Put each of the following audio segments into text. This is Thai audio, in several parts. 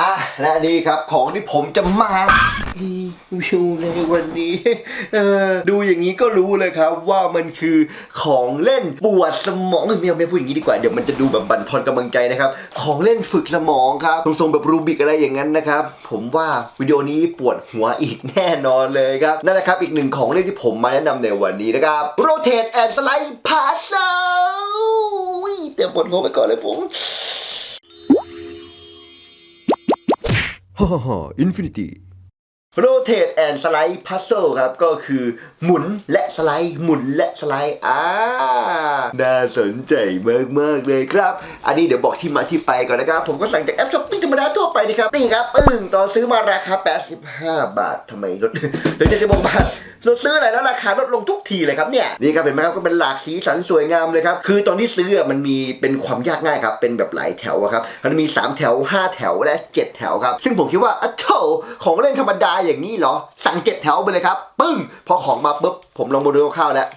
อะและนี่ครับของที่ผมจะมารีวิวในวันนี้เออดูอย่างนี้ก็รู้เลยครับว่ามันคือของเล่นปวดสมองเออไม่เอาไม่พูดอย่างนี้ดีกว่าเดี๋ยวมันจะดูแบบบั่นทอนกำลังใจนะครับของเล่นฝึกสมองครับทรงๆแบบรูบิกอะไรอย่างนั้นนะครับผมว่าวิดีโอนี้ปวดหัวอีกแน่นอนเลยครับนั่นแหละครับอีกหนึ่งของเล่นที่ผมมาแนะนำในวันนี้นะครับ Rotate and Slide Puzzle เตรียมปวดหัวไปก่อนเลยผม ฮ่าฮ่าอินฟินิตี้ Rotate and Slide Puzzle ครับ ก็คือหมุนและสไลด์ หมุนและสไลด์อ่าน่าสนใจมาก ๆ เลยครับ อันนี้เดี๋ยวบอกที่มาที่ไปก่อนนะครับ ผมก็สั่งจากแอปช้อปปิ้งธรรมดาทั่วไปนะครับ นี่ครับปึ้งตอนซื้อมาราคา 85 บาททำไมลดเดี๋ยวจะบอกบาทเราซื้ออะไรแล้วราคาลดลงทุกทีเลยครับเนี่ยนี่ครับเห็นไหมครับก็เป็นหลากสีสันสวยงามเลยครับ คือตอนที่ซื้ออะมันมีเป็นความยากง่ายครับ เป็นแบบหลายแถวครับ มันมี 3 แถว 5 แถวและ 7 แถวครับ ซึ่งผมคิดว่าอะโถของเล่นธรรมดาอย่างนี้เหรอ สั่ง7แถวไปเลยครับ ปึ้ง พอของมาปุ๊บ ผมลองมาดูคร่าวแล้ว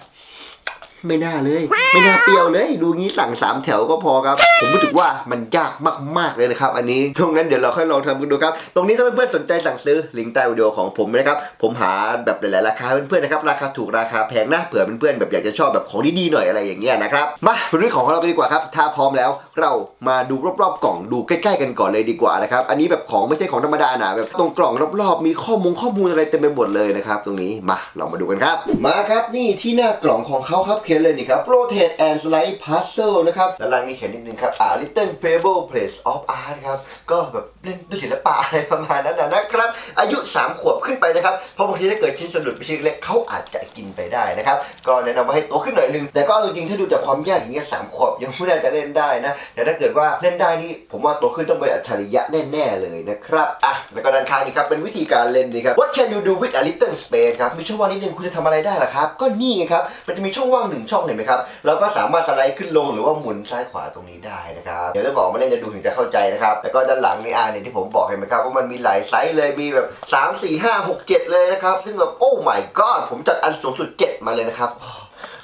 ไม่น่าเลย ไม่น่าเปรี้ยวเลย ดูงี้สั่ง 3 แถวก็พอครับ ผมรู้สึกว่ามันยากมากๆเลยนะครับ อันนี้ตรงนั้นเดี๋ยวเราค่อยลองทำกันดูครับ ตรงนี้ถ้าเพื่อนๆสนใจสั่งซื้อลิงก์ใต้วิดีโอของผมนะครับ ผมหาแบบหลายๆราคาเพื่อนๆนะครับ ราคาถูกราคาแพงนะ เผื่อเพื่อนๆแบบอยากจะชอบแบบของดีๆหน่อยอะไรอย่างเงี้ยนะครับ มาเป็นเรื่องของเราไปดีกว่าครับ ถ้าพร้อมแล้วเรามาดูรอบๆกล่องดูใกล้ๆกันก่อนเลยดีกว่านะครับ อันนี้แบบของไม่ใช่ของธรรมดานะแบบตรงกล่องรอบๆมีข้อมูลข้อมูลอะไรเต็มไปหมดเลยนะครับ ตรงนี้มาเรามาดูกันครับ มาครับนี่ที่หน้ากล่องของเขาครับเขียนเลยนี่ครับ Rotate and Slide Puzzle นะครับด้านล่างนี่เขียนนิดนึงครับอ่า Little Pebble Place of Art ครับ ก็แบบเล่นด้วยศิลปะอะไรประมาณนั้นนะนะครับ อายุ 3 ขวบขึ้นไปนะครับ เพราะบางทีถ้าเกิดชิ้นสนุดไปชิ้นเล็กเขาอาจจะกินไปได้นะครับ ก็แนะนำว่าให้โตขึ้นหน่อยนึง แต่ก็จริงๆถ้าดูจากความยากอย่างเงี้ยสามขวบยังไม่น่าจะเล่นได้นะ แต่ถ้าเกิดว่าเล่นได้นี่ผมว่าโตขึ้นต้องเป็นอัจฉริยะแน่ๆเลยนะครับอะแล้วก็ด้านข้างนี่ครับเป็นวิธีการ len นี่ครับ What can you do with a little space ครับมีช่องว่างนิดนึงคุณจะทำอะไรได้ล่ะครับก็นี่ไงครับมันจะมีช่องว่างหนึ่งช่องเห็นไหมครับเราก็สามารถสไลด์ขึ้นลงหรือว่าหมุนซ้ายขวาตรงนี้ได้นะครับเดี๋ยวจะบอกมาเล่นจะดูถึงจะเข้าใจนะครับแล้วก็ด้านหลังในอาร์เนี่ยที่ผมบอกเห็นไหมครับว่ามันมีหลายไซส์เลยมีแบบ3 4 5 6 7 เลยนะครับซึ่งแบบโอ้ my god ผมจัดอันสูงสุด 7 มาเลยนะครับ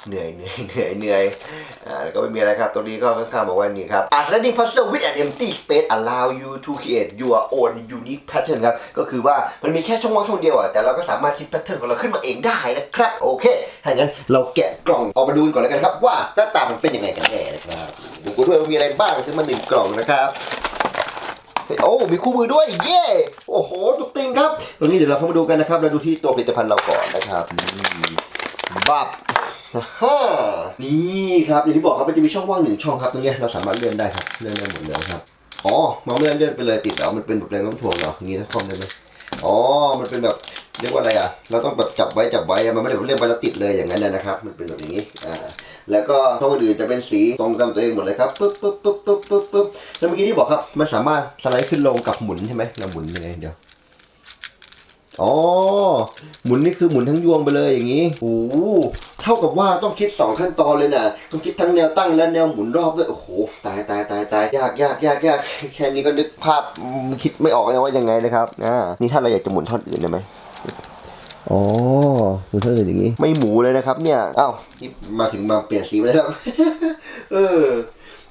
เหนื่อยเหนื่อยเหนื่อยเหนื่อยอ่าแล้วก็ไม่มีอะไรครับ ตรงนี้ก็ข้างๆบอกว่านี่ครับ A sliding puzzle with an empty space allow you to create your own unique pattern ครับ ก็คือว่ามันมีแค่ช่องว่างช่องเดียวอะ แต่เราก็สามารถคิดแพทเทิร์นของเราขึ้นมาเองได้นะครับ โอเค ถ้าอย่างนั้นเราแกะกล่องออกมาดูก่อนแล้วกันครับ ว่าหน้าตามันเป็นยังไงกันแน่นะครับดูกันด้วยว่ามีอะไรบ้างซื้อมาหนึ่งกล่องนะครับโอ้ มีคู่มือด้วย เย้โอ้โห ตุกติงครับ ตรงนี้เดี๋ยวเราเข้ามาดูกันนะครับ เราดูที่ตัวผลิตภัณฑ์เราก่อนนะครับบับ ฮ่านี่ครับอย่างที่บอกครับมันจะมีช่องว่างหนึ่งช่องครับตรงนี้เราสามารถเลื่อนได้ครับเลื่อนได้หมดเลยครับอ๋อมองเลื่อนเลื่อนไปเลยติดแล้วมันเป็นแบบแรงโน้มถ่วงเหรออย่างนี้นะคอมได้ไหมอ๋อ มันเป็นแบบเรียกว่าอะไรอะ เราต้องแบบจับไว้จับไว้ มันไม่ได้เลื่อนไปแล้วติดเลยอย่างนั้นเลยนะครับ มันเป็นแบบนี้ อ่า แล้วก็ช่องอื่นจะเป็นสีตรงตามตัวเองหมดเลยครับปึ๊บปึ๊บปึ๊บปึ๊บปึ๊บปึ๊บแล้วเมื่อกี้ที่บอกครับ มันสามารถสไลด์ขึ้นลงกับหมุนใช่ไหมเราหมุนยังไงเดี๋ยว อ๋อ หมุนนี่คือหมุนทั้งยวงไปเลยอย่างนี้โอ้โหเท่ากับว่าต้องคิด 2 ขั้นตอนเลยนะต้องคิดทั้งแนวตั้งและแนวหมุนรอบด้วย โอ้โห ตายตายตายตายยากยากยากยากแค่นี้ก็นึกภาพอืมคิดไม่ออกนะว่ายังไงนะครับ อ่า นี่ถ้าเราอยากจะหมุนท่อนอื่นได้ไหมอ๋อหมุนท่อนอื่นอย่างนี้ ไม่หมูเลยนะครับเนี่ย อ้าวนี่มาถึงมาเปลี่ยนสีไปแล้วครับเออ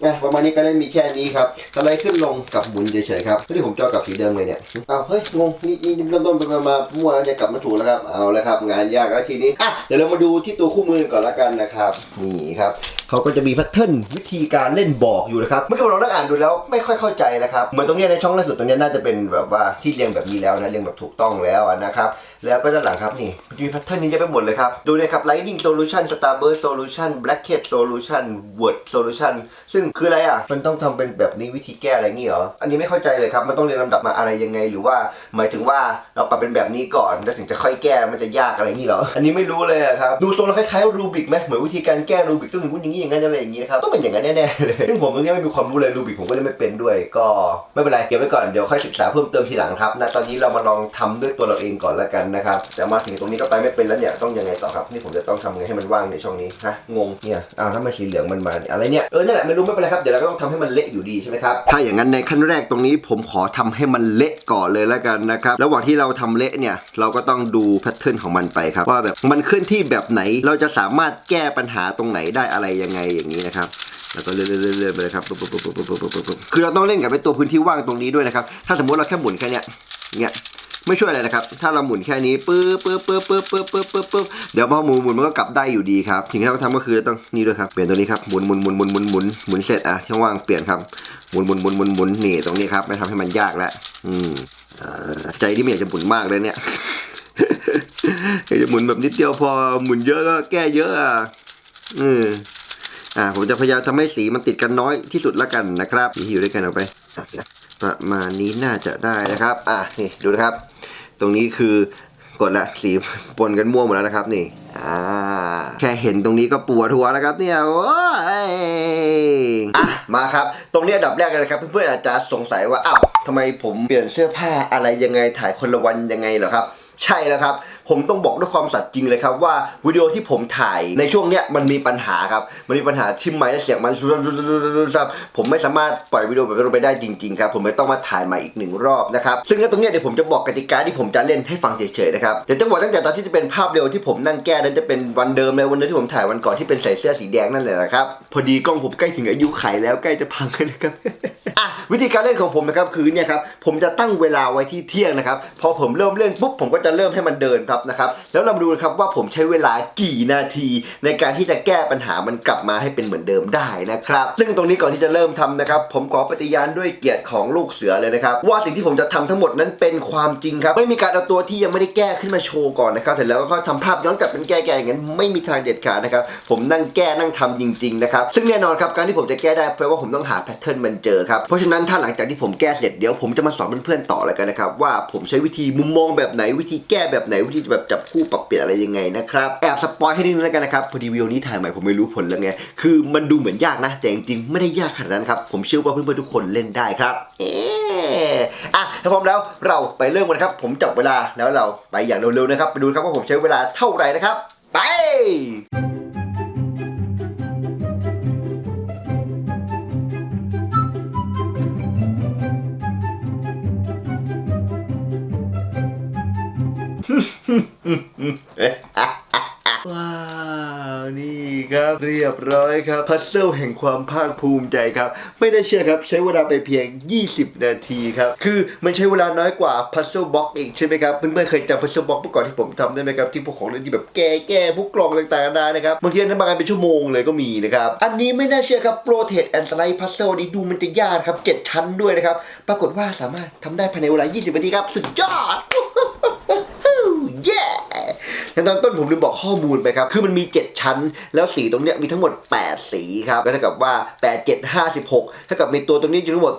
อะประมาณนี้ก็เล่นมีแค่นี้ครับสไลด์ขึ้นลงกับหมุนเฉยๆครับที่ผมจอกับสีเดิมเลยเนี่ยเอ้าเฮ้ยงงนี่นี่เริ่มต้นไปมามั่วแล้วเนี่ยกลับมาถูกแล้วครับเอาแล้วครับ งานยากแล้วทีนี้อะเดี๋ยวเรามาดูที่ตัวคู่มือก่อนละกันนะครับนี่ครับเขาก็จะมีแพทเทิร์นวิธีการเล่นบอกอยู่นะครับเมื่อกี้เรานั่งอ่านดูแล้วไม่ค่อยเข้าใจนะครับเหมือนตรงนี้ในช่องล่าสุดตรงนี้น่าจะเป็นแบบว่าที่เรียงแบบนี้แล้วนะเรียงแบบถูกต้องแล้วนะครับ แล้วก็ด้านหลังครับนี่มันจะมีแพทเทิร์นนี้เยอะไปหมดเลยครับ ดูนะครับ Lightning Solution Starburst Solution Bracket Solution Word Solution ซึ่งคืออะไรอะ มันต้องทำเป็นแบบนี้วิธีแก้อะไรงี้เหรอ อันนี้ไม่เข้าใจเลยครับ มันต้องเรียนลำดับมาอะไรยังไง หรือว่าหมายถึงว่าเราปรับเป็นแบบนี้ก่อนแล้วถึงจะค่อยแก้มันจะยากอะไรงี้เหรอ อันนี้ไม่รู้เลยครับดูทรงแล้วคล้ายๆรูบิกไหมเหมือนวิธีการแก้รูบิกต้องอย่างนู้นอย่างนี้อย่างนั้นอะไรอย่างงี้นะครับต้องเป็นอย่างนั้นแน่ๆเลยซึ่งผมตรงนี้ไม่มีความรู้เลยรูบิกผมก็เลยไม่เป็นด้วย ก็ไม่เป็นไรเก็บไว้ก่อนเดี๋ยวค่อยศึกษาเพิ่มเติมทีหลังครับณตอนนี้เรามาลองทำด้วยตัวเราเองก่อนแล้วกันนะครับ แต่มาถึงตรงนี้ก็ไปไม่เป็นแล้วเนี่ยต้องยังไงต่อครับนี่ผมจะต้องทำไงให้มันว่างในช่องนี้ฮะงงเนี่ยอ้าวถ้ามาชีเหลืองมันมาอะไรเนี่ยเออนั่นแหละไม่รู้ไม่เป็นไรครับเดี๋ยวเราก็ต้องทำให้มันเละอยู่ดีใช่ไหมครับถ้าอย่างนั้นในขั้นแรกตรงนี้ผมขอทำให้มันเละก่อนเลยแล้วกันนะครับระหว่างที่เราทำเละเนี่ยเราก็ต้องดูแพทเทิร์นของมันไปครับว่าแบบมันเคลื่อนที่แบบไหนเราจะสามารถแก้ปัญหาตรงไหนได้อะไรยังไงอย่างนี้นะครับแล้วก็เรื่อยๆไปเลยครับคือเราต้องเล่นกับไอ้ตัวพื้นที่ว่างตรงนี้ด้วยนะครับถ้าสมมติเราแค่หมุนแค่เนี้ยเนี้ย ไม่ช่วยอะไรนะครับ ถ้าเราหมุนแค่นี้ปึ๊บปึ๊บปึ๊บปึ๊บปึ๊บปึ๊บปึ๊บปึ๊บเดี๋ยวพอหมุนหมุนมันก็กลับได้อยู่ดีครับสิ่งที่เราทำก็คือต้องนี่ด้วยครับเปลี่ยนตัวนี้ครับหมุนหมุนหมุนหมุนหมุนหมุนหมุนเสร็จอะช่องว่างเปลี่ยนครับหมุนหมุนหมุนหมุนหมุนนี่ตรงนี้ครับไม่ทำให้มันยากแล้วอืมใจที่ไม่อยากจะหมุนมากเลยเนี่ยอยากจะหมุนแบบนิดเดียวพอหมุนเยอะก็แก้เยอะอะอืมอ่าผมจะพยายามทำให้สีมันติดกันน้อยที่สุดละกันนะครับอยู่ด้วยกันเอาไปประมาณนี้น่าจะได้นะครับ อะนี่ดูนะครับ ตรงนี้คือกดละสีปนกันม่วงหมดแล้วนะครับนี่อ่าแค่เห็นตรงนี้ก็ปวดหัวแล้วครับเนี่ยโอ้ยอะมาครับ ตรงนี้อันดับแรกเลยนะครับ เพื่อนๆอาจจะสงสัยว่าอ้าวทำไมผมเปลี่ยนเสื้อผ้าอะไรยังไงถ่ายคนละวันยังไงเหรอครับ ใช่แล้วครับ ผมต้องบอกด้วยความสัตย์จริงเลยครับว่าวิดีโอที่ผมถ่ายในช่วงเนี้ยมันมีปัญหาครับ มันมีปัญหาที่ไมค์และเสียงมันครับผมไม่สามารถปล่อยวิดีโอแบบนั้ลงไปได้จริงๆครับผมเลยต้องมาถ่ายใหม่อีกหนึ่งรอบนะครับซึ่งตรงเนี้ยเดี๋ยวผมจะบอกกติกาที่ผมจะเล่นให้ฟังเฉยๆนะครับเดี๋ยวจะบอกตั้งแต่ตอนที่จะเป็นภาพเร็วที่ผมนั่งแก้นั้นจะเป็นวันเดิมเลยวันนั้นที่ผมถ่ายวันก่อนที่เป็นใส่เสื้อสีแดงนั่นแหละนะครับพอดีกล้องผมใกล้ถึงอายุไขแล้วใกล้จะพังแล้วนะครับอะวิธีการเล่นของผมนะครับคือเนี่ยครับผมจะตั้งเวลาไว้ที่เที่ยงนะครับพอผมเริ่มเล่นปุ๊บผมก็จะเริ่มให้มันเดินครับนะครับแล้วเรามาดูนะครับว่าผมใช้เวลากี่นาที ในการที่จะแก้ปัญหามันกลับมาให้เป็นเหมือนเดิมได้นะครับ ซึ่งตรงนี้ก่อนที่จะเริ่มทำนะครับ ผมขอปฏิญาณด้วยเกียรติของลูกเสือเลยนะครับ ว่าสิ่งที่ผมจะทำทั้งหมดนั้นเป็นความจริงครับไม่มีการเอาตัวที่ยังไม่ได้แก้ขึ้นมาโชว์ก่อนนะครับเสร็จแล้วก็ค่อยทำภาพย้อนกลับเป็นแก้แก้อย่างนั้นไม่มีทางเด็ดขาดนะครับผมนั่งแก้นั่งทำจริงๆนะครับซึ่งแน่นอนครับการที่ผมจะแก้ได้เพราะว่าผมต้องหาแพทเทิร์นมันเจอครับเพราะฉะนั้นถ้าหลังจากที่ผมแก้เสร็จเดี๋ยวผมจะมาสอนเพื่อนๆต่อแล้วกันนะครับว่าผมใช้วิธีมุมมองแบบไหนวิธีแก้แบบไหนวิธีจะแบบจับคู่ปรับเปลี่ยนอะไรยังไงนะครับแอบสปอยให้นิดนึงแล้วกันนะครับพอดีวิดีโอนี้ถ่ายใหม่ผมไม่รู้ผลแล้วไงคือมันดูเหมือนยากนะแต่จริงๆไม่ได้ยากขนาดนั้นครับผมเชื่อว่าเพื่อนๆทุกคนเล่นได้ครับเอออะถ้าพร้อมแล้วเราไปเริ่มกันครับผมจับเวลาแล้วเราไปอย่างเร็วๆนะครับ ไปดูครับว่าผมใช้เวลาเท่าไหร่นะครับ ไป ว้าวนี่ครับเรียบร้อยครับพัซเซิลแห่งความภาคภูมิใจครับ ไม่ได้เชื่อครับใช้เวลาไปเพียง 20 นาทีครับ คือมันใช้เวลาน้อยกว่าพัซเซิลบ็อกอีกใช่ไหมครับเพื่อนๆเคยจำพัซเซิลบ็อกเมื่อก่อนที่ผมทำได้ไหมครับที่พวกของเล่นที่แบบแก้แก้พวกกล่องต่างๆนานะครับบางทีนั้นบางอันเป็นชั่วโมงเลยก็มีนะครับอันนี้ไม่น่าเชื่อครับโปรเท e แอนด์สไลด์พัซเซิลนี้ดูมันจะยากครับ7ชั้นด้วยนะครับปรากฏว่าสามารถทำได้ภายในเวลา 20 นาทีครับสุดยอด ตอนต้นผมลืมบอกข้อมูลไปครับ คือมันมี 7 ชั้น แล้วสีตรงเนี้ยมีทั้งหมด 8 สีครับ ก็เท่ากับว่า 8 7 56เท่ากับมีตัวตรงนี้อยู่ทั้งหมด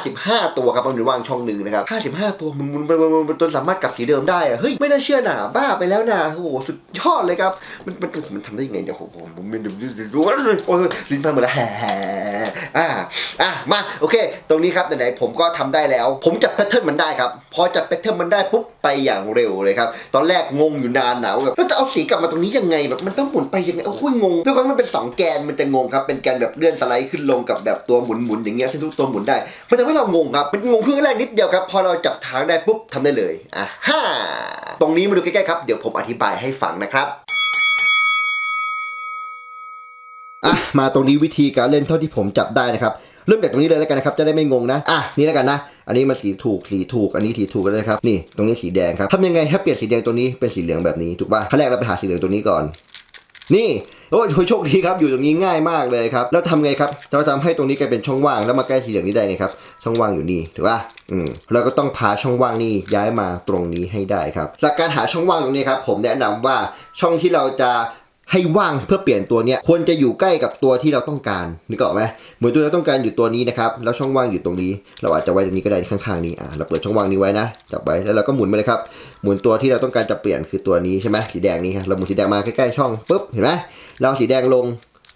55 ตัวครับมันอยู่วางช่องหนึ่งนะครับ 55 ตัวมันมันมันมันมันจนสามารถกลับสีเดิมได้อะเฮ้ยไม่น่าเชื่อหนาบ้าไปแล้วนะโอ้โหสุดยอดเลยครับ มันมันมันทำได้ยังไงเดี๋ยวผมผมผมไม่ดูดูโอ้ยลิ้นพันหมดแล้วแฮ่อ่าอะมาโอเค ตรงนี้ครับไหนๆผมก็ทำได้แล้ว ผมจับแพทเทิร์นมันได้ครับ พอจับแพทเทิร์นมันได้ปุ๊บไปอย่างเร็วเลยครับ ตอนแรกงงอยู่นานหนาวแบบแล้วจะเอาสีกลับมาตรงนี้ยังไงแบบมันต้องหมุนไปยังไงโอ้ยงงด้วยความมันเป็นสองแกนมันจะงงครับเป็นแกนแบบเลื่อนสไลด์ขึ้นลงกับแบบตัวหมุนหมุนอย่างเงี้ยซึ่งทุกตัวหมุนได้ มันจะไม่เรางงครับมันงงเพื่อแรกนิดเดียวครับพอเราจับทางได้ปุ๊บทำได้เลยอะฮ่าตรงนี้มาดูใกล้ๆครับเดี๋ยวผมอธิบายให้ฟังนะครับอะมาตรงนี้วิธีการเล่นเท่าที่ผมจับได้นะครับเริ่มจากตรงนี้เลยแล้วกันนะครับจะได้ไม่งงนะอะนี่แล้วกันนะ อันนี้มาสีถูกสีถูกอันนี้สีถูกกันเลยครับนี่ตรงนี้สีแดงครับทำยังไงให้เปลี่ยนสีแดงตัวนี้เป็นสีเหลืองแบบนี้ถูกป่ะขั้นแรกเราไปหาสีเหลืองตัวนี้ก่อน นี่โอ้ยโชคดีครับอยู่ตรงนี้ง่ายมากเลยครับแล้วทำไงครับ เราทำให้ตรงนี้กลายเป็นช่องว่างแล้วมาใกล้สีเหลืองนี้ได้ไงครับช่องว่างอยู่นี่ถูกป่ะอืมเราก็ต้องพาช่องว่างนี่ย้ายมาตรงนี้ให้ได้ครับหลักการหาช่องว่างตรงนี้ครับผมแนะนำว่าช่องที่เราจะ ให้ว่างเพื่อเปลี่ยนตัวเนี้ยควรจะอยู่ใกล้กับตัวที่เราต้องการนึกออกไหมเหมือนตัวเราต้องการอยู่ตัวนี้นะครับแล้วช่องว่างอยู่ตรงนี้ เราอาจจะไว้ตรงนี้ก็ได้ข้างๆนี้อ่าเราเปิดช่องว่างนี้ไว้นะจับไว้แล้วเราก็หมุนไปเลยครับหมุนตัวที่เราต้องการจะเปลี่ยนคือตัวนี้ใช่ไหมสีแดงนี้ครับเราหมุนสีแดงมาใกล้ๆช่องปุ๊บเห็นไหมเราเอาสีแดงลง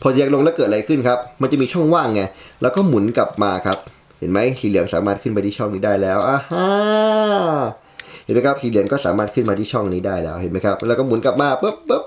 พอสีแดงลงแล้วเกิดอะไรขึ้นครับมันจะมีช่องว่างไงแล้วก็หมุนกลับมาครับ เห็นไหมสีเหลืองสามารถขึ้นไปที่ช่องนี้ได้แล้วอ่าฮะเห็นไหมครับสีเหลืองก็สามารถขึ้นมาที่ช่องนี้ได้แล้วเห็นไหมครับแล้วก็หมุนกลับมาปุ๊บปุ๊บ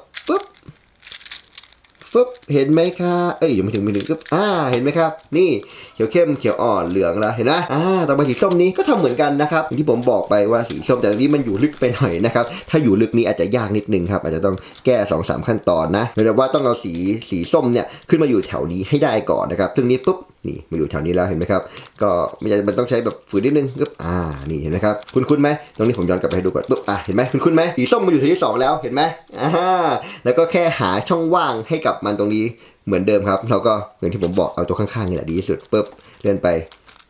ฟึบเห็นไหมครับเอ้ยยังไม่ถึงไม่ถึงปึ๊บอ่าเห็นไหมครับ นี่เขียวเข้มเขียวอ่อนเหลืองแล้วเห็นไหมอ่าต่อไปสีส้มนี้ก็ทำเหมือนกันนะครับอย่างที่ผมบอกไปว่าสีส้มแต่นนี้มันอยู่ลึกไปหน่อยนะครับถ้าอยู่ลึกนี้อาจจะยากนิดนึงครับอาจจะต้องแก้2อสขั้นตอนนะแต่ว่าต้องเอาสีสีส้มเนี่ยขึ้นมาอยู่แถวนี้ให้ได้ก่อนนะครับซึ่งนี้ปุ๊บนี่มาอยู่แถวนี้แล้วเห็นไหมครับ ก็ไม่ใช่มันต้องใช้แบบฝืนนิดนึงปึ๊บอ่านี่เห็นไหมครับคุณคุณไหมตรงนี้ผมย้อนกลับไปให้ดูก่อนปึ๊บอ่าเห็นไหมคุณคุณไหมสีส้มมาอยู่ที่ที่สองแล้วเห็นไหมอ่าแล้วก็แค่หาช่องว่างให้กับมันตรงนี้เหมือนเดิมครับ เราก็อย่างที่ผมบอกเอาตัวข้างๆนี่แหละดีที่สุดปึ๊บเลื่อนไป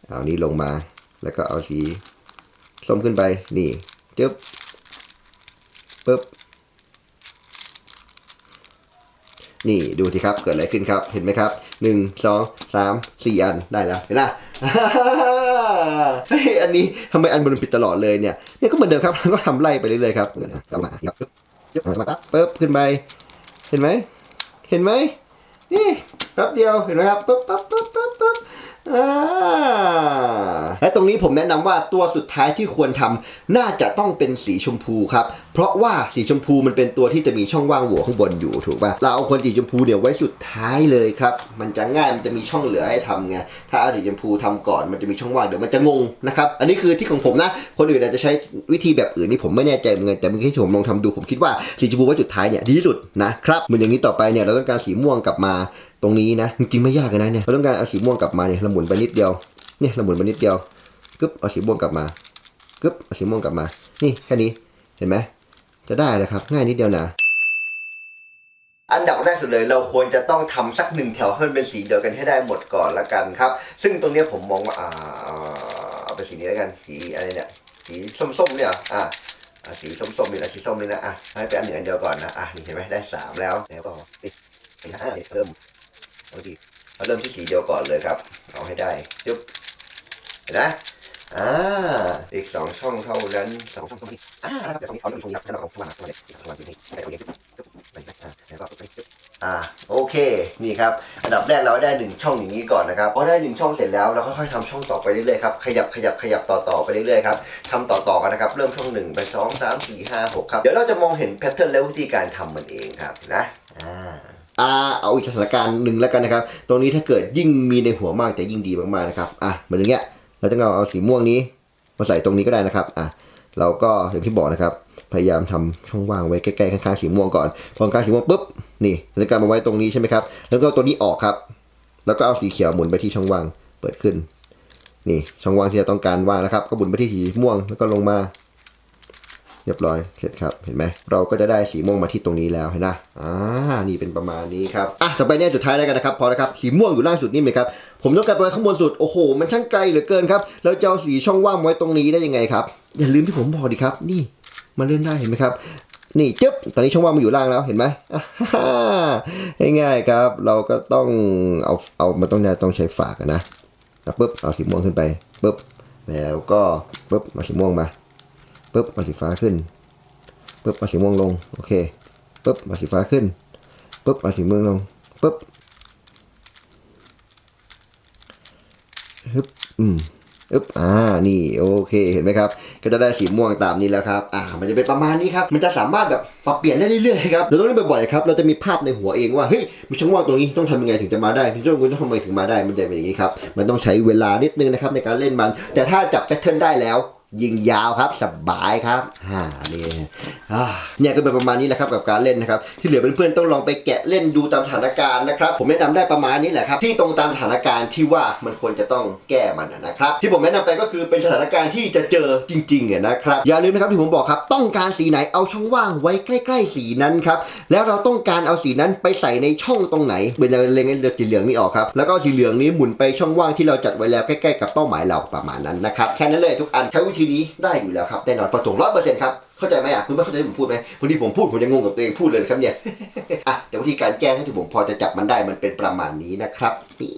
เอานี้ลงมา แล้วก็เอาสีส้มขึ้นไปนี่จึ๊บปึ๊บนี่ดูสิครับเกิดอะไรขึ้นครับ เห็นไหมครับหนึ่งสองสามสี่อันได้แล้วเห็นไหมอันนี้ทำไมอันบนผิดตลอดเลยเนี่ยเนี่ยก็เหมือนเดิมครับเราก็ทำไล่ไปเรื่อยๆครับกลับมาครับปึ๊บปึ๊บมาปั๊บปึ๊บขึ้นไป เห็นไหม เห็นไหมนี่แป๊บเดียวเห็นไหมครับปุ๊บปั๊บปั๊บปั๊บปั๊บ และตรงนี้ผมแนะนำว่าตัวสุดท้ายที่ควรทำน่าจะต้องเป็นสีชมพูครับ เพราะว่าสีชมพูมันเป็นตัวที่จะมีช่องว่างโหว่ข้างบนอยู่ถูกป่ะเราเอาคนสีชมพูเนี่ยไว้สุดท้ายเลยครับ มันจะง่ายมันจะมีช่องเหลือให้ทำไงถ้าเอาสีชมพูทำก่อนมันจะมีช่องว่างเดี๋ยวมันจะงงนะครับอันนี้คือที่ของผมนะ คนอื่นอาจจะใช้วิธีแบบอื่นนี่ผมไม่แน่ใจเหมือนกันแต่เมื่อกี้ผมลองทำดูผมคิดว่าสีชมพูไว้สุดท้ายเนี่ยดีที่สุดนะครับเหมือนอย่างนี้ต่อไปเนี่ยเราต้องการสีม่วงกลับมา ตรงนี้นะจริงๆไม่ยากเลยนะเนี่ยเราต้องการเอาสีม่วงกลับมาเนี่ยเราหมุนไปนิดเดียวเนี่ยเราหมุนไปนิดเดียวกึ๊บเอาสีม่วงกลับมากึ๊บเอาสีม่วงกลับมา นี่แค่นี้เห็นไหมจะได้เลยครับ ง่ายนิดเดียวนะอันดับแรกสุดเลยเราควรจะต้องทำสักหนึ่งแถวให้มันเป็นสีเดียวกันให้ได้หมดก่อนละกันครับ ซึ่งตรงนี้ผมมองว่าอ่าเอาเป็นสีนี้แล้วกันสีอะไรเนี่ยสีส้มๆเนี่ยอะสีส้มๆนี่แหละสีส้มนี่นะอะให้เป็นอันหนึ่งอันเดียวก่อนนะอะนี่เห็นไหมได้สามแล้วแล้วก็ติดสีห้าเพิ่ม เอาดีเราเริ่มที่สีเดียวก่อนเลยครับ เอาให้ได้ยุบเห็นไหมอ่าอีกสองช่องเท่านั้นสองช่องตรงนี้อ่าแล้วตรงนี้เอาตรงนี้ครับแล้วเราเอาข้างหลังเข้ามาเลยข้างหลังตรงนี้ได้ตรงนี้จุ๊บไปอ่าแล้วก็ไปอ่าโอเคนี่ครับอันดับแรกเราได้หนึ่งช่องอย่างนี้ก่อนนะครับพอได้หนึ่งช่องเสร็จแล้วเราค่อยๆทำช่องต่อไปเรื่อยๆครับขยับขยับขยับต่อต่อไปเรื่อยๆครับทำต่อต่อกันนะครับเริ่มช่องหนึ่งไปสองสามสี่ห้าหกครับเดี๋ยวเราจะมองเห็นแพทเทิร์นและวิธีการทำมันเองครับนะ อ่าเอาอีกสถานการณ์หนึ่งแล้วกันนะครับ ตรงนี้ถ้าเกิดยิ่งมีในหัวมากจะยิ่งดีมากๆนะครับอะเหมือนอย่างเงี้ยเราจะเอาเอาสีม่วงนี้มาใส่ตรงนี้ก็ได้นะครับอะเราก็อย่างที่บอกนะครับ พยายามทำช่องว่างไว้ใกล้ๆข้างๆสีม่วงก่อนพอข้างสีม่วงปุ๊บนี่เราจะการณ์มาไว้ตรงนี้ใช่ไหมครับแล้วก็เอาตัวนี้ออกครับ แล้วก็เอาสีเขียวหมุนไปที่ช่องว่างเปิดขึ้น นี่ช่องว่างที่เราต้องการว่างนะครับ ก็หมุนไปที่สีม่วงแล้วก็ลงมา เรียบร้อยเสร็จครับเห็นไหมเราก็จะได้สีม่วงมาที่ตรงนี้แล้วเห็นนะอ่านี่เป็นประมาณนี้ครับอะต่อไปเนี่ยสุดท้ายแล้วกันนะครับพอแล้วครับสีม่วงอยู่ล่างสุดนี่ไหมครับผมต้องการไปข้างบนสุดโอ้โห มันช่างไกลเหลือเกินครับเราจะเอาสีช่องว่างไว้ตรงนี้ได้ยังไงครับอย่าลืมที่ผมบอกดิครับ นี่มันเล่นได้เห็นไหมครับนี่จึ๊บตอนนี้ช่องว่างมันอยู่ล่างแล้วเห็นไหมง่ายๆครับ เราก็ต้องเอาเอามันต้องเนี่ยต้องใช้ฝากนะแล้วปุ๊บเอาสีม่วงขึ้นไปปุ๊บแล้วก็ปุ๊บเอาสีม่วงมา ปุ๊บเอาสีฟ้าขึ้นปุ๊บเอาสีม่วงลงโอเคปุ๊บเอาสีฟ้าขึ้นปุ๊บเอาสีม่วงลงปุ๊บฮึบอืมอึบอ่า นี่ โอเค เห็นไหมครับ ก็จะได้สีม่วงตามนี้แล้วครับ อ่า มันจะเป็นประมาณนี้ครับ มันจะสามารถแบบปรับเปลี่ยนได้เรื่อยๆครับ เราต้องเล่นบ่อยๆครับ เราจะมีภาพในหัวเองว่า เฮ้ย มีช่องว่างตรงนี้ต้องทำยังไงถึงจะมาได้มีช่องว่างต้องทำยังไงถึงมาได้ มันจะเป็นอย่างนี้ครับ มันต้องใช้เวลานิดนึงนะครับในการเล่นมัน แต่ถ้าจับแพทเทิร์นได้แล้ว ยิงยาวครับสบายครับอ่านี่อ่าเนี่ยก็เป็นประมาณนี้แหละครับกับการเล่นนะครับ ที่เหลือเพื่อนๆต้องลองไปแกะเล่นดูตามสถานการณ์นะครับ ผมแนะนำได้ประมาณนี้แหละครับที่ตรงตามสถานการณ์ที่ว่ามันควรจะต้องแก้มันนะครับ ที่ผมแนะนำไปก็คือเป็นสถานการณ์ที่จะเจอจริงๆเนี่ยนะครับอย่าลืมนะครับที่ผมบอกครับ ต้องการสีไหนเอาช่องว่างไว้ใกล้ ๆ สีนั้นครับแล้วเราต้องการเอาสีนั้นไปใส่ในช่องตรงไหนเป็นเล็งไอ้สีเหลืองนี่ออกครับแล้วก็สีเหลืองนี้หมุนไปช่องว่างที่เราจัดไว้แล้วใกล้ๆกับเป้าหมายเราประมาณนั้นนะครับแค่นั้นเลยทุกอันใช้วิธีนี้ได้อยู่แล้วครับแน่นอนฟันธงร้อยเปอร์เซ็นต์ครับเข้าใจไหมอะคุณไม่เข้าใจที่ผมพูดไหมบางทีผมพูดผมยังงงกับตัวเองพูดเลยนะครับเนี่ยอะแต่วิธีการแก้ที่ผมพอจะจับมันได้มันเป็นประมาณนี้นะครับนี่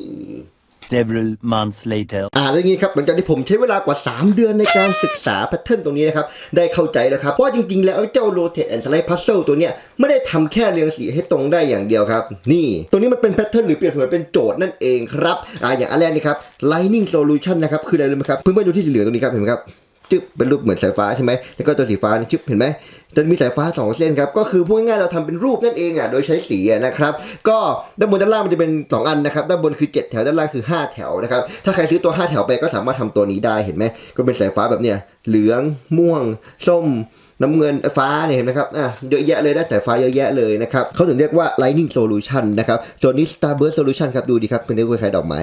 Several months later. อ่าแล้วอย่างนี้ครับหลังจากที่ผมใช้เวลากว่า 3 เดือนในการศึกษาแพทเทิร์นตรงนี้นะครับ ได้เข้าใจแล้วครับ เพราะว่าจริงๆ แล้วเจ้า rotate and slide puzzle ตัวเนี้ยไม่ได้ทำแค่เรียงสีให้ตรงได้อย่างเดียวครับ นี่ตัวนี้มันเป็นแพทเทิร์นหรือเปรียบเสมือนเป็นโจทย์นั่นเองครับ อ่าอย่างอันแรกนี่ครับ lightning solution นะครับ คืออะไรรู้ไหมครับ เพื่อนๆดูที่สีเหลืองตรงนี้ครับ เห็นไหมครับ จึ๊บเป็นรูปเหมือนสายฟ้าใช่ไหมแล้วก็ตัวสีฟ้านี่จึ๊บเห็นไหมจะมีสายฟ้าสองเส้นครับ ก็คือพูดง่ายๆเราทำเป็นรูปนั่นเองอะ โดยใช้สีนะครับ ก็ด้านบนด้านล่างมันจะเป็นสองอันนะครับ ด้านบนคือ 7 แถว ด้านล่างคือ 5 แถวนะครับ ถ้าใครซื้อตัว 5 แถวไปก็สามารถทำตัวนี้ได้ เห็นไหม ก็เป็นสายฟ้าแบบเนี้ย เหลือง ม่วง ส้ม น้ำเงิน ฟ้าเนี่ยเห็นไหมครับ อะ เยอะแยะเลยได้แต่ฟ้าเยอะแยะเลยนะครับเขาถึงเรียกว่า lightning solution นะครับ ส่วนนี้ starburst solution ครับ ดูดีครับ เป็นรูปคล้ายดอกไม้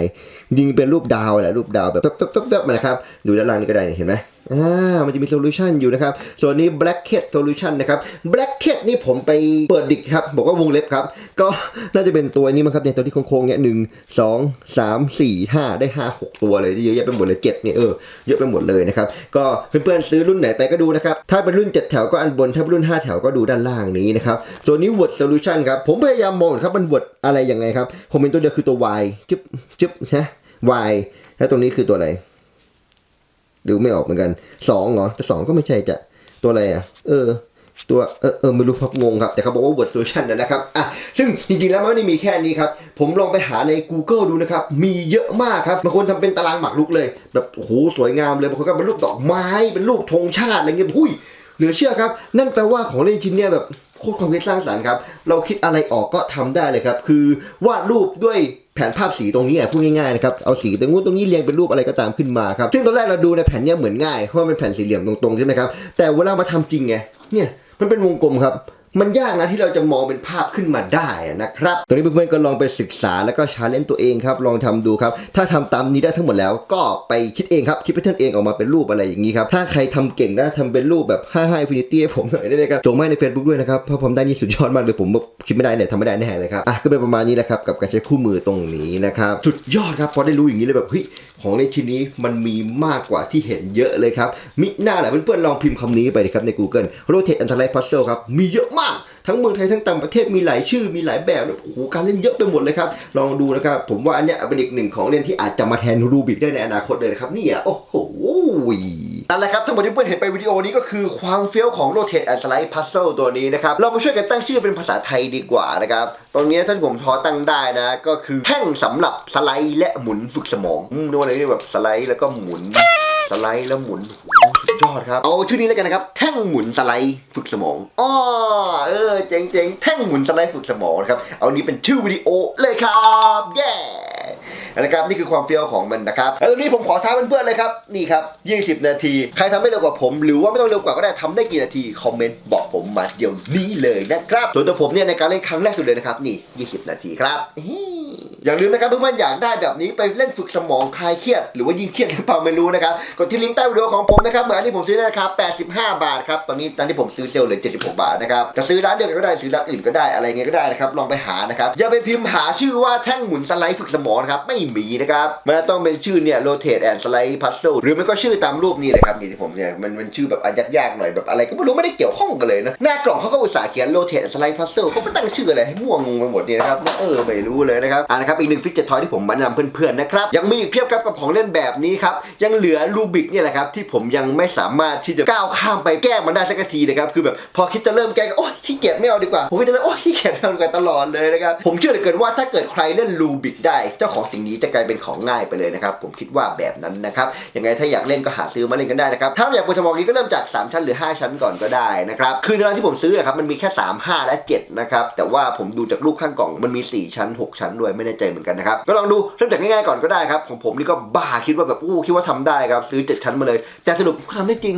ยิงเป็นรูปดาวแหละ รูปดาวแบบแป๊บๆๆๆนะครับ ดูด้านล่างนี่ก็ได้ เห็นไหม อ่ามันจะมี solution อยู่นะครับ ส่วนนี้ black cat solution นะครับ black cat นี่ผมไปเปิดดิกครับ บอกว่าวงเล็บครับ ก็น่าจะเป็นตัวนี้มั้งครับเนี่ยตัวที่โค้งๆเนี่ยหนึ่งสองสามสี่ห้าได้ห้าหกตัวเลยเยอะแยะไปหมดเลยเจ็ดเนี่ยเออเยอะไปหมดเลยนะครับ ก็เพื่อนๆซื้อรุ่นไหนไปก็ดูนะครับ ถ้าเป็นรุ่น7แถวก็อันบน ถ้าเป็นรุ่น5แถวก็ดูด้านล่างนี้นะครับส่วนนี้ word solution ครับ ผมพยายามมองครับมัน word อะไรยังไงครับผมเป็นตัวเดียวคือตัว y จึ๊บจึ๊บฮะ y แล้วตรงนี้คือตัวอะไร ดูไม่ออกเหมือนกันสองเหรอแต่สองก็ไม่ใช่จะตัวอะไรอะ เออ ตัวเออเออไม่รู้ครับงงครับ แต่เขาบอกว่า word solution นะครับอะซึ่งจริงๆแล้วมันไม่ได้มีแค่นี้ครับ ผมลองไปหาใน Google ดูนะครับ มีเยอะมากครับบางคนทำเป็นตารางหมากรุกเลย แบบโอ้โหสวยงามเลยบางคนก็เป็นรูปดอกไม้เป็นรูปธงชาติอะไรเงี้ยหุ้ยเหลือเชื่อครับ นั่นแปลว่าของเล่นชิ้นเนี้ยแบบโคตรความคิดสร้างสรรค์ครับ เราคิดอะไรออกก็ทำได้เลยครับ คือวาดรูปด้วย แผนภาพสีตรงนี้อะพูดง่ายๆนะครับเอาสีตรงนู้นตรงนี้เรียงเป็นรูปอะไรก็ตามขึ้นมาครับซึ่งตอนแรกเราดูในแผ่นเนี้ยเหมือนง่ายเพราะมันเป็นแผ่นสี่เหลี่ยมตรงๆใช่ไหมครับแต่เวลามาทำจริงไงเนี่ยมันเป็นวงกลมครับ มันยากนะที่เราจะมองเป็นภาพขึ้นมาได้นะครับตอนนี้เพื่อนๆก็ลองไปศึกษาแล้วก็ชาเลนจ์ตัวเองครับ ลองทำดูครับ ถ้าทำตามนี้ได้ทั้งหมดแล้ว ก็ไปคิดเองครับ คิดแพทเทิร์นเองออกมาเป็นรูปอะไรอย่างนี้ครับ ถ้าใครทำเก่งนะทำเป็นรูปแบบ5 5 Infinity ให้ผมหน่อยได้ไหมครับส่งมาให้ใน Facebook ด้วยนะครับ เพราะผมได้นี่สุดยอดมากเลยผมคิดไม่ได้เนี่ยทำไม่ได้แน่เลยครับ อะก็เป็นประมาณนี้แหละครับกับการใช้คู่มือตรงนี้นะครับ สุดยอดครับพอได้รู้อย่างนี้เลยแบบเฮ้ยของเล่นชิ้นนี้มันมีมากกว่าที่เห็นเยอะเลยครับ มิหน้าแหละเพื่อนๆลองพิมพ์คำนี้ไปนะครับใน Google Rotate and Slide Puzzle ครับ มีเยอะมากทั้งเมืองไทยทั้งต่างประเทศมีหลายชื่อมีหลายแบบโอ้โหการเล่นเยอะไปหมดเลยครับ ลองดูนะครับ ผมว่าอันเนี้ยเป็นอีกหนึ่งของเล่นที่อาจจะมาแทนรูบิกได้ในอนาคตเลยนะครับนี่อะโอ้โห นั่นแหละครับทั้งหมดที่เพื่อนเห็นไปวิดีโอนี้ก็คือความเฟี้ยวของ Rotate and Slide Puzzle ตัวนี้นะครับ เรามาช่วยกันตั้งชื่อเป็นภาษาไทยดีกว่านะครับ ตรงนี้ท่านผมพอตั้งได้นะ ก็คือแท่งสำหรับสไลด์และหมุนฝึกสมองอืมดูอะไรนี่แบบสไลด์แล้วก็หมุนสไลด์แล้วหมุน สุดยอดครับ เอาชื่อนี้แล้วกันนะครับ แท่งหมุนสไลด์ฝึกสมองอ้อเออเจ๋งเจ๋งๆแท่งหมุนสไลด์ฝึกสมองนะครับ เอานี้เป็นชื่อวิดีโอเลยครับเย้นะครับนี่คือความเฟี้ยวของมันนะครับแล้วตอนนี้ผมขอท้าเพื่อนๆเลยครับนี่ครับ20 นาที ใครทำไม่เร็วกว่าผม หรือว่าไม่ต้องเร็วกว่าก็ได้ทำได้กี่นาทีคอมเมนต์บอกผมมาเดี๋ยวนี้เลยนะครับส่วนตัวผมเนี่ยในการเล่นครั้งแรกสุดเลยนะครับนี่ 20 นาทีครับ อย่าลืมนะครับเพื่อนๆอยากได้แบบนี้ไปเล่นฝึกสมองคลายเครียด หรือว่ายิ่งเครียดหรือเปล่าไม่รู้นะครับกดที่ลิงก์ใต้วิดีโอของผมนะครับเหมือนที่ผมซื้อในราคา85 บาทครับตอนนี้ตอนที่ผมซื้อเซลล์เหลือ76 บาทนะครับจะซื้อร้านเดียวกันก็ได้ซื้อร้านอื่นก็ได้อะไรเงี้ยก็ได้นะครับลองไปหานะครับอย่าไปพิมพ์หาชื่อว่าแท่งหมุนสไลด์ฝึกสมองครับไม่มีนะครับมันต้องเป็นชื่อเนี่ย rotate and slide puzzle หรือไม่ก็ชื่อตามรูปนี้เลยครับนี่ที่ผมเนี่ยมันมันชื่อแบบอายากๆหน่อยแบบอะไรก็ไม่รู้ไม่ได้เกี่ยวข้องกันเลยนะหน้ากล่องเขาก็อุตส่าห์เขียน rotate and slide puzzle เขาไม่ตั้งชื่ออะไรให้มั่วงงไปหมดเนี่ยนะครับเออไม่รู้เลยนะครับอ่านะครับอีกหนึ่งฟิกเจ็ตทอยที่ผมมาแนะนำเพื่อนๆนะครับยังมีอีกเพียบครับกับของเล่นแบบนี้ครับยังเหลือรูบิกเนี่ยแหละครับที่ผมยังไม่สามารถที่จะก้าวข้ามไปแก้มันได้สักทีนะครับคือแบบพอคิดจะเริ่มแก้ก็โอ๊ยขี้เกียจไม่เอาดีกว่าผมก็จะเลยโอ๊ยขี้เกียจทำกันตลอดเลยนะครับผมเชื่อเหลือเกินว่าถ้าเกิดใครเล่นรูบิกได้ เจ้าของสิ่งนี้จะกลายเป็นของง่ายไปเลยนะครับผมคิดว่าแบบนั้นนะครับยังไงถ้าอยากเล่นก็หาซื้อมาเล่นกันได้นะครับถ้าอยากบนสมองนี้ก็เริ่มจาก 3 ชั้นหรือ 5 ชั้นก่อนก็ได้นะครับคือในร้านที่ผมซื้อครับมันมีแค่ 3 5 และ7นะครับแต่ว่าผมดูจากรูปข้างกล่องมันมี 4 ชั้น 6 ชั้นด้วยไม่แน่ใจเหมือนกันนะครับก็ลองดูเริ่มจากง่ายๆก่อนก็ได้ครับของผมนี่ก็บ้าคิดว่าแบบอู้คิดว่าทำได้ครับซื้อ 7 ชั้นมาเลย แต่สรุปก็ทำได้จริง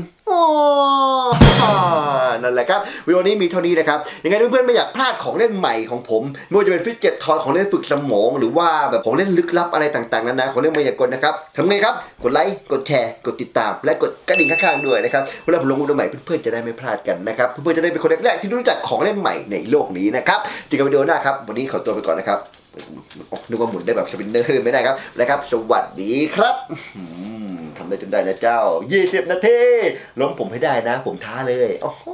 นั่นแหละครับวิดีโอนี้มีเท่านี้นะครับยังไงเพื่อนๆไม่อยากพลาดของเล่นใหม่ของผมไม่ว่าจะเป็นฟิตเจ็ตทอยของเล่นฝึกสมอง หรือว่าแบบของเล่นลึกลับอะไรต่างๆนานาของเล่นมายากลนะครับทำไงครับกดไลค์กดแชร์กดติดตาม และกดกระดิ่งข้างๆด้วยนะครับเวลาผมลงวิดีโอใหม่เพื่อนๆจะได้ไม่พลาดกันนะครับเพื่อนๆจะได้เป็นคนแรกๆที่รู้จักของเล่นใหม่ในโลกนี้นะครับเจอกันวิดีโอหน้าครับวันนี้ขอตัวไปก่อนนะครับนึกว่าหมุนได้แบบสปินเนอร์ไม่ได้ครับนะครับ สวัสดีครับทำได้จนได้นะเจ้า 20 นาทีล้มผมให้ได้นะ ผมท้าเลยโอ้โห